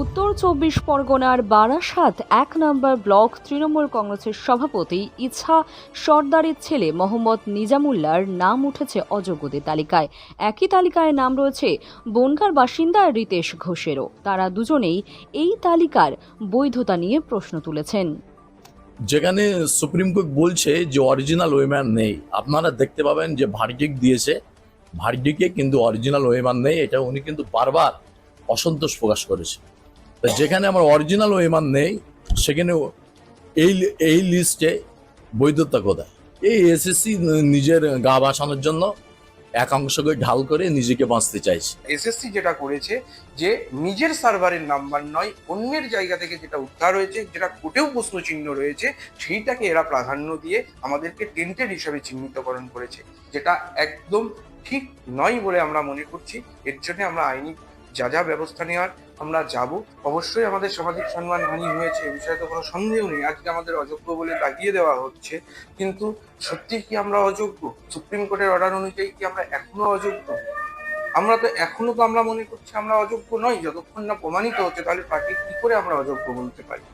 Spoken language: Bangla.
উত্তর চব্বিশ পরগনার বারাসাত এক নম্বর ব্লক তৃণমূল কংগ্রেসের সভাপতি ইচ্ছা সর্দারের ছেলে মোহাম্মদ নিজামুল্লার নাম উঠেছে অযোগ্যদের তালিকায়। একই তালিকায় নাম রয়েছে বনগার বাসিন্দা রিতেশ ঘোষেরও। তারা দুজনেই এই তালিকার বৈধতা নিয়ে প্রশ্ন তুলেছেন। যেখানে সুপ্রিম কোর্ট বলছে যে অরিজিনাল ওয়েম্যান নেই। আপনারা দেখতে পাবেন যে ভার্ডিক দিয়েছে। ভার্ডিকে কিন্তু অরিজিনাল ওয়েম্যান নেই। এটা উনি কিন্তু বারবার অসন্তোষ প্রকাশ করেছে। যেখানে আমার অরিজিনাল ওয়েম্যান নেই সেখানে এই এই লিস্টে বৈধতা কোথায়? এই এসএসসি নিজের গা বাঁচানোর জন্য একাংশকে ঢাল করে নিজেকে বাঁচতে চাইছে। এসএসসি যেটা করেছে যে নিজের সার্ভারের নাম্বার নয়, অন্যের জায়গা থেকে যেটা উদ্ধার হয়েছে, যেটা কোটেও প্রশ্ন চিহ্ন রয়েছে, সেইটাকে এরা প্রাধান্য দিয়ে আমাদেরকে টেন্টেড হিসাবে চিহ্নিতকরণ করেছে, যেটা একদম ঠিক নয় বলে আমরা মনে করছি। এর জন্য আমরা আইনি যা যা ব্যবস্থা নেওয়ার আমরা যাব। অবশ্যই আমাদের সামাজিক সম্মান হানি হয়েছে, এ বিষয়ে তো কোনো সন্দেহ নেই। আজকে আমাদের অযোগ্য বলে দাগিয়ে দেওয়া হচ্ছে। কিন্তু সত্যি কি আমরা অযোগ্য? সুপ্রিম কোর্টের অর্ডার অনুযায়ী কি আমরা এখনও অযোগ্য? আমরা তো এখনও তো আমরা মনে করছি আমরা অযোগ্য নই। যতক্ষণ না প্রমাণিত হচ্ছে, তাহলে তাকে কি করে আমরা অযোগ্য বলতে পারি?